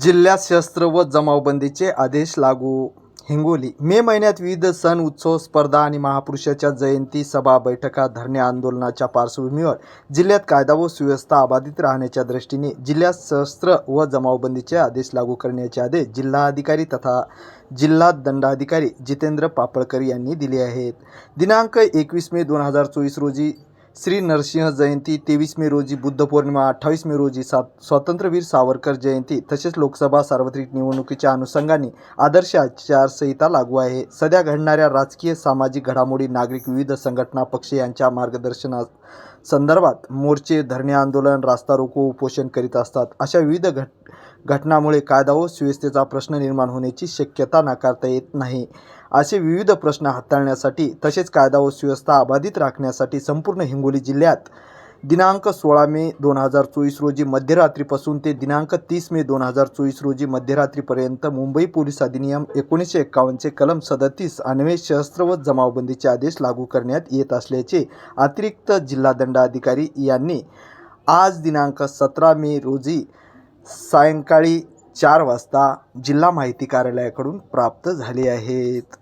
जिल्ह्यात शस्त्र व जमावबंदीचे आदेश लागू. हिंगोली मे महिन्यात विविध सण उत्सव स्पर्धा आणि महापुरुषाच्या जयंती सभा बैठका धरणे आंदोलनाच्या पार्श्वभूमीवर जिल्ह्यात कायदा व सुव्यवस्था अबाधित राहण्याच्या दृष्टीने जिल्ह्यात शस्त्र व जमावबंदीचे आदेश लागू करण्याचे आदेश जिल्हाधिकारी तथा जिल्हा दंडाधिकारी जितेंद्र पापळकर यांनी दिले आहेत. दिनांक एकवीस मे दोन हजार चोवीस रोजी श्री नरसिंह जयंती तेवीस मे रोजी बुद्ध पौर्णिमा अठ्ठावीस मे रोजी सा स्वातंत्र्यवीर सावरकर जयंती तसेच लोकसभा सार्वत्रिक निवडणुकीच्या अनुषंगाने आदर्श आचारसंहिता लागू आहे. सध्या घडणाऱ्या राजकीय सामाजिक घडामोडी नागरिक विविध संघटना पक्ष यांच्या मार्गदर्शना संदर्भात मोर्चे धरणे आंदोलन रास्ता रोको उपोषण करीत असतात. अशा विविध घट घटनामुळे कायदा व सुव्यवस्थेचा प्रश्न निर्माण होण्याची शक्यता नाकारता येत नाही. असे विविध प्रश्न हाताळण्यासाठी तसेच कायदा व सुव्यवस्था अबाधित राखण्यासाठी संपूर्ण हिंगोली जिल्ह्यात दिनांक सोळा मे दोन हजार चोवीस रोजी मध्यरात्रीपासून ते दिनांक तीस मे दोन हजार चोवीस रोजी मध्यरात्रीपर्यंत मुंबई पोलीस अधिनियम एकोणीसशे एक्कावन्नचे कलम सदतीस अन्वये शस्त्र व जमावबंदीचे आदेश लागू करण्यात येत असल्याचे अतिरिक्त जिल्हा दंडाधिकारी यांनी आज दिनांक सतरा मे रोजी सायंकाळी चार वाजता जिल्हा माहिती कार्यालयाकडून प्राप्त झाली आहेत.